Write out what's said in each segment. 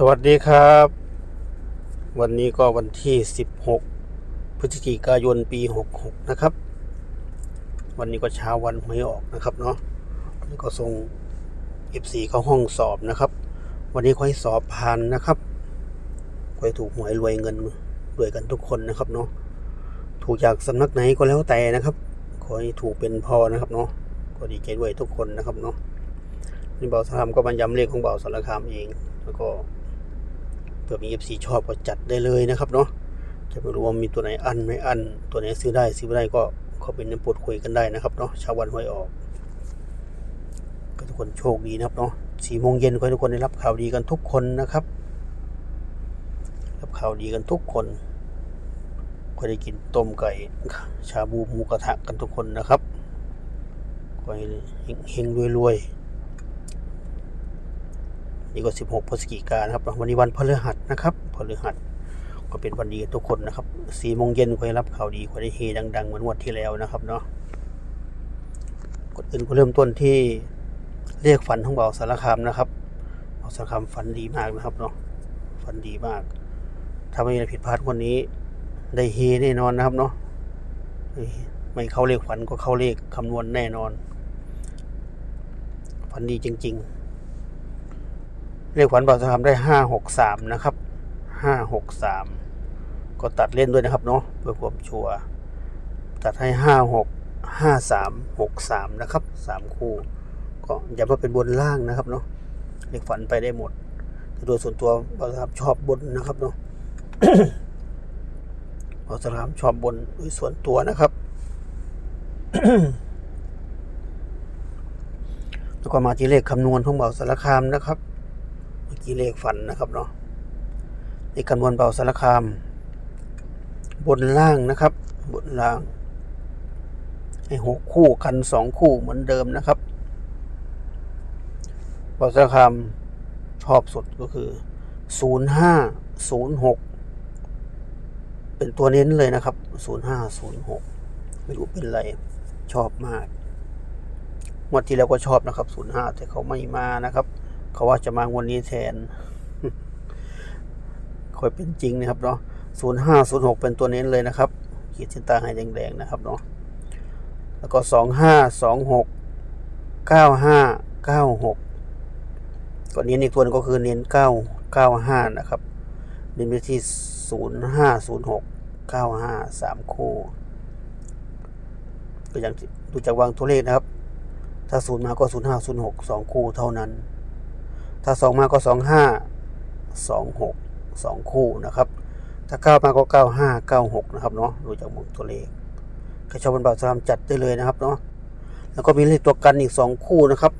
สวัสดีครับ วันนี้ก็วันที่ 16 พฤศจิกายนปี 66 นะครับ วันนี้ก็เช้าวันหวยออกนะครับเนาะนนี้ก็ส่ง F4 เข้าห้องสอบนะครับ วันนี้ขอให้สอบผ่านนะครับขอให้ถูกหวยรวยเงินรวยกันทุกคนนะครับเนาะถูกจากสำนักไหนก็แล้วแต่นะครับขอให้ถูกเป็นพอนะครับเนาะก็ดีใจด้วยทุกคนนะครับเนาะนี่เบาสารคามก็บรรยำเลขของเบาสารคามเองแล้วก็ เผื่อมี FC ชอบก็จัดได้เลยนะครับเนาะจะไม่รู้ว่ามีตัวไหนอันไม่อัน ตัวไหนซื้อได้ซื้อไม่ได้ก็เขาเป็นน้ำปวดคุยกันได้นะครับเนาะชาวันหวยออก ก็ทุกคนโชคดีนะครับเนาะสี่โมงเย็นขอให้ทุกคนได้รับข่าวดีกันทุกคนนะครับ รับข่าวดีกันทุกคนก็ได้กินต้มไก่ชาบูหมูกระทะกันทุกคนนะครับขอให้เฮงๆรวยๆ นี่ก็ 16พฤศจิกายนครับวันนี้วันพฤหัสนะครับพฤหัสก็เป็นวันดีกับทุกคนนะครับ4โมงเย็นก็ได้รับข่าวดีก็ได้เฮดังๆเหมือนวันที่แล้วนะครับเนาะกดอื่นก็เริ่มต้นที่เรียกฝันของเบาสารคามนะครับเบาสารคามฝันดีมากนะครับเนาะฝันดีมากถ้าไม่มีอะไรผิดพลาดวันนี้ ได้เฮแน่นอนนะครับเนาะไม่เข้าเลขฝันก็เข้าเลขคำนวณแน่นอน ฝันดีจริง ๆ เลขขวัญบาวสารคามได้ห้าหกสามนะครับห้าหกสามก็ตัดเล่นด้วยนะครับเนาะเพื่อความชัวร์ตัดให้ห้าหกห้าสามหกสามนะครับสามคู่ ก็อย่ามาเป็นบนล่างนะครับเนาะเลขฝันไปได้หมดแต่โดยส่วนตัวบาสารามชอบบนนะครับเนาะบาสารามชอบบนโดยส่วนตัวนะครับแล้วก็มาที่เลขคำนวณของบ่าสารคามนะครับ เมื่อกี้เลขฝันนะครับเนาะเลขคำนวณเบาสารคาม บนล่างนะครับ บนล่างให้หกคู่กันสองคู่เหมือนเดิมนะครับเบาสารคามชอบสุดก็คือศูนย์ห้าศูนย์หกเป็นตัวเน้นเลยนะครับศูนย์ห้าศูนย์หกไม่รู้เป็นไรชอบมากงวดที่แล้วก็ชอบนะครับศูนย์ห้าแต่เขาไม่มานะครับ เขาว่าจะมางวันนี้แทนค่อยเป็นจริงนะครับเนาะศูนย์ห้าศูนย์หกเป็นตัวเน้นเลยนะครับ ขีดเส้นใต้ให้แดงๆนะครับเนาะแล้วก็สองห้าสองหกเก้าห้าเก้าหกก็เน้นอีกตัวหนึงก็คือเน้นเก้าเก้าห้านะครับเน้นไปที่ศูนย์ห้าศูนย์หกเก้าห้าสามคู่ก็อย่างดูจากวางตัวเลขนะครับ ถ้าศูนย์มาก็ศูนย์ห้าศูนย์หกสองคู่เท่านั้น ถ้าสองมาก็สองห้าสองหกสองคู่นะครับ ถ้าเก้ามาก็เก้าห้าเก้าหกนะครับเนาะดูจากมุมตัวเลขใครชอบบนบ่าวสลามจัดได้เลยนะครับเนาะแล้วก็มีเลขตัวกันอีกสองคู่นะครับ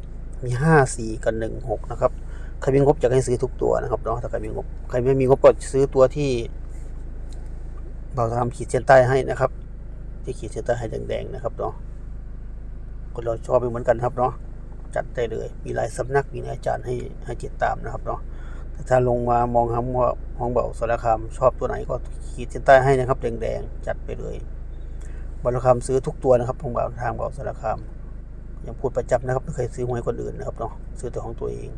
มีห้าสี่กับหนึ่งหกนะครับใครมีงบอยากให้ซื้อทุกตัวนะครับเนาะถ้าใครมีงบใครไม่มีงบก็ซื้อตัวที่บ่าวสลามขีดเส้นใต้ให้นะครับ ที่ขีดเส้นใต้ให้แดงๆนะครับเนาะคนเราชอบไปเหมือนกันครับเนาะ จัดได้เลย มีหลายสำนักมีหลายอาจารย์ให้ให้ติดตามนะครับเนาะแต่ถ้าลงมามองหาว่าห้องเบาสารคามชอบตัวไหนก็ขีดเส้นใต้ให้นะครับ แดงๆจัดไปเลยบารคามซื้อทุกตัวนะครับของเบาทางเบาสารคามยังพูดประจำนะครับไม่เคยซื้อหวยคนอื่นนะครับเนาะซื้อแต่ของตัวเอง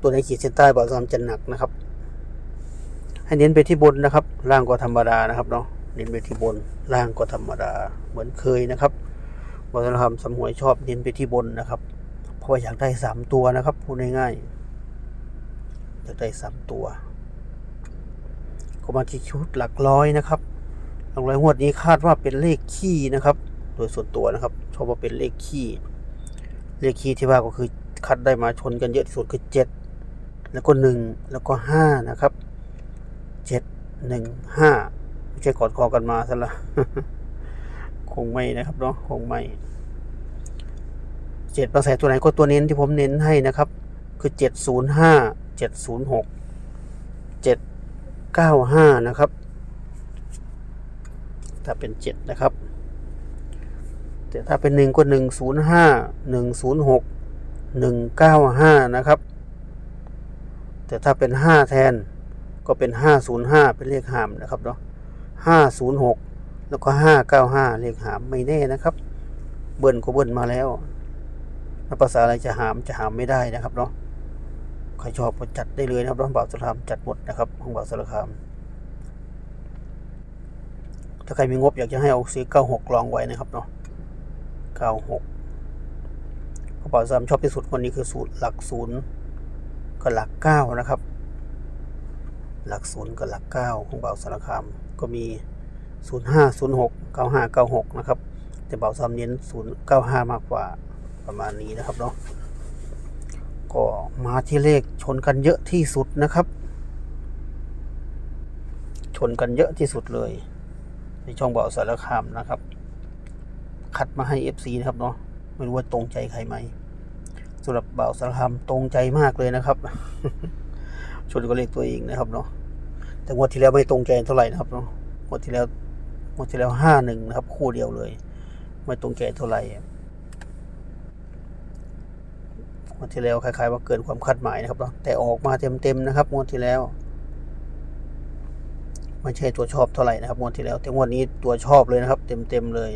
ตัวไหนขีดเส้นใต้เบาสารคามจะหนักนะครับ ให้เน้นไปที่บนนะครับ ล่างก็ธรรมดานะครับเนาะเน้นไปที่บนล่างก็ธรรมดาเหมือนเคยนะครับบาสารคามสำหวยชอบเน้นไปที่บนนะครับ ราะว่าอยากได้สามตัวนะครับพูดง่ายๆอยากได้สามตัว ก็มาที่ชุดหลักร้อยนะครับหลักร้อยงวดนี้คาดว่าเป็นเลขขี้นะครับ โดยส่วนตัวนะครับชอบว่าเป็นเลขขี้เลขขี้ที่ว่าก็คือคัดได้มาชนกันเยอะที่สุดคือเจ็ดแล้วก็หนึ่งแล้วก็ห้านะครับเจ็ดหนึ่งห้าไม่ใช่กอดคอกันมาซะละคงไม่นะครับเนาะคงไม่ เจ็ดมาใส่ตัวไหนก็ตัวเน้นที่ผมเน้นให้นะครับ คือเจ็ดศูนย์ห้าเจ็ดศูนย์หกเจ็ดเก้าห้านะครับ ถ้าเป็นเจ็ดนะครับ แต่ถ้าเป็นหนึ่งก็หนึ่งศูนย์ห้าหนึ่งศูนย์หกหนึ่งเก้าห้านะครับ แต่ถ้าเป็นห้าแทนก็เป็นห้าศูนย์ห้าเป็นเลขหามนะครับเนาะห้าศูนย์หกแล้วก็ห้าเก้าห้าเลขหามไม่แน่นะครับ เบิ้ลก็เบิ้ลมาแล้ว ภาษาอะไรจะหามจะหามไม่ได้นะครับเนาะใครชอบก็จัดได้เลยนะครับร้านบ่าวสารคามจัดหมดนะครับของบ่าวสารคาม ถ้าใครมีงบอยากจะให้เอาซีเก้าหกลองไว้นะครับเนาะเก้าหกกระเป๋าสามชอบที่สุดวันนี้คือศูนย์หลักศูนย์กับหลักเก้านะครับ หลักศูนย์กับหลักเก้าของเบาสารคามก็มีศูนย์ห้าศูนย์หกเก้าห้าเก้าหกนะครับ แต่เบาสามเน้นศูนย์เก้าห้ามากกว่า ประมาณนี้นะครับเนาะก็มาที่เลขชนกันเยอะที่สุดนะครับ ชนกันเยอะที่สุดเลย ในช่องเบาสารคามนะครับ คัดมาให้ FC นะครับเนาะไม่รู้ว่าตรงใจใครไหมสำหรับเบาสารคามตรงใจมากเลยนะครับ ชนก็เลขตัวเองนะครับเนาะแต่งวดที่แล้วไม่ตรงใจเท่าไหร่นะครับเนาะงวดที่แล้วงวดที่แล้วห้าหนึ่งนะครับ คู่เดียวเลย ไม่ตรงใจเท่าไหร่ งวดที่แล้วคล้ายๆว่าเกินความคาดหมายนะครับเนาะแต่ออกมาเต็มๆนะครับงวดที่แล้วไม่ใช่ตัวชอบเท่าไหร่นะครับงวดที่แล้ว แต่งวดนี้ตัวชอบเลยนะครับ เต็มๆเลย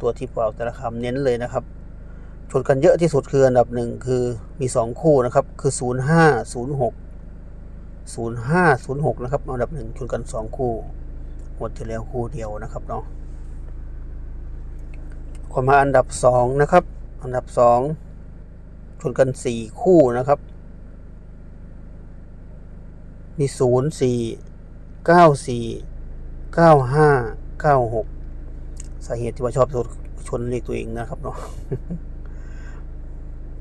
ตัวที่เปล่าแต่ละคำเน้นเลยนะครับชนกันเยอะที่สุดคืออันดับหนึ่งคือมีสองคู่นะครับ คือศูนย์ห้าศูนย์หกศูนย์ห้าศูนย์หกนะครับอันดับหนึ่งชนกันสองคู่งวดที่แล้วคู่เดียวนะครับเนาะก็มาอันดับสองนะครับ อันดับสอง ชนกันสี่คู่นะครับ มีศูนย์สี่เก้าสี่เก้าห้าเก้าหกสาเหตุที่ว่าชอบชนเลขตัวเองนะครับเนาะ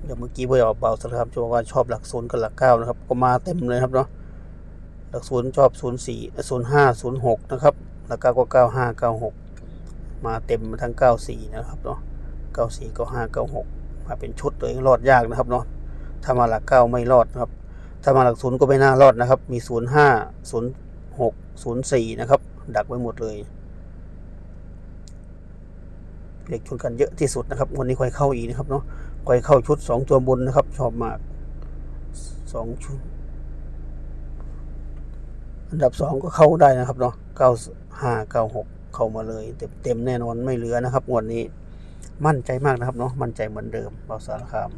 เดี๋ยวเมื่อกี้เบอร์เบาสารคามจะบอกว่าชอบหลักศูนย์กับหลักเก้านะครับ ก็มาเต็มเลยครับเนาะหลักศูนย์ชอบศูนย์สี่ศูนย์ห้าศูนย์หกนะครับหลักเก้าก็เก้าห้าเก้าหกมาเต็มทั้งเก้าสี่นะครับเนาะเก้าสี่เก้าห้าเก้าหก มาเป็นชุดเลยรอดยากนะครับเนาะถ้ามาหลักเก้าไม่รอดนะครับถ้ามาหลักศูนย์ก็ไม่น่ารอดนะครับ มีศูนย์ห้าศูนย์หกศูนย์สี่นะครับ ดักไว้หมดเลยเหลขชนกันเยอะที่สุดนะครับวันนี้ค่อยเข้าอีกนะครับเนาะค่อยเข้าชุดสองตัวบนนะครับ ชอบมากสองชุดอันดับสองก็เข้าได้นะครับเนาะเก้าห้าเก้าหกเข้ามาเลย เต็มเต็มแน่นอนไม่เหลือนะครับงวดนี้ มั่นใจมากนะครับเนาะมั่นใจเหมือนเดิมเบาสารคาม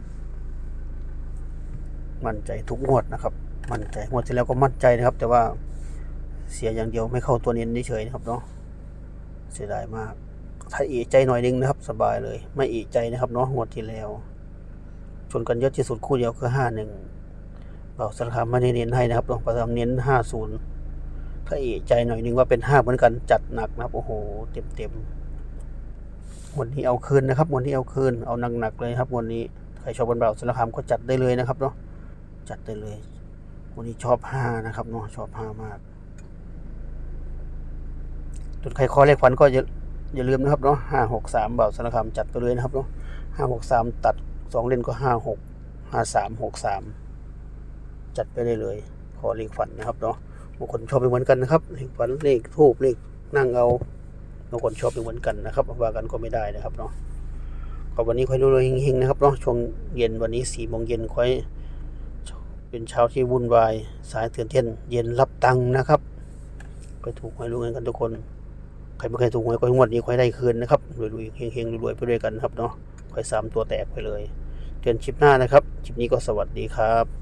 มั่นใจทุกงวดนะครับ มั่นใจงวดที่แล้วก็มั่นใจนะครับ แต่ว่าเสียอย่างเดียวไม่เข้าตัวเน้นเฉยนะครับเนาะเสียดายมาก ถ้าอกใจหน่อยนึงนะครับ สบายเลย ไม่อกใจนะครับเนาะงวดที่แล้ว ชนกันเยอะที่สุดคู่เดียวคือห้าหนึ่งเบาสารคามไม่ได้เน้นให้นะครับเนาะประจำเน้นห้าศูนย์ถ้าอกใจหน่อยนึงว่าเป็นห้าเหมือนกันจัดหนักนะครับโอ้โหเต็มเต็ม วันนี้เอาคืนนะครับ วันนี้เอาคืน เอาหนักๆเลยครับ วันนี้ ใครชอบบอลเบาสารคามก็จัดได้เลยนะครับเนาะ จัดได้เลย วันนี้ชอบห้านะครับเนาะ ชอบห้ามากจุดใครคอเลขฝันก็อย่าอย่าลืมนะครับเนาะห้าหกสามเบาสารคามจัดไปเลยนะครับเนาะห้าหกสามตัดสองเลนก็ห้าหกห้าสามหกสามจัดไปได้เลย ขอเลขฝันนะครับเนาะบางคนชอบไปเหมือนกันนะครับ เลขฝันเลขทูบเลขนั่งเอา บางคนชอบไปเหมือนกันนะครับว่ากันก็ไม่ได้นะครับเนาะก็วันนี้ค่อยดูเลยเฮงๆนะครับเนาะช่วงเย็นวันนี้สี่โมงเย็นค่อยเป็นเช้าที่วุ่นวาย สายเตือนเต้นเย็นรับตังค์นะครับไปถูกหวยรู้เงินกันทุกคนใครไม่เคยถูกหวยก็งวดนี้ค่อยได้คืนนะครับรวยๆเฮงๆรวยๆไปด้วยกันครับเนาะค่อยสามตัวแตกไปเลยเจอกันคลิปหน้านะครับคลิปนี้ก็สวัสดีครับ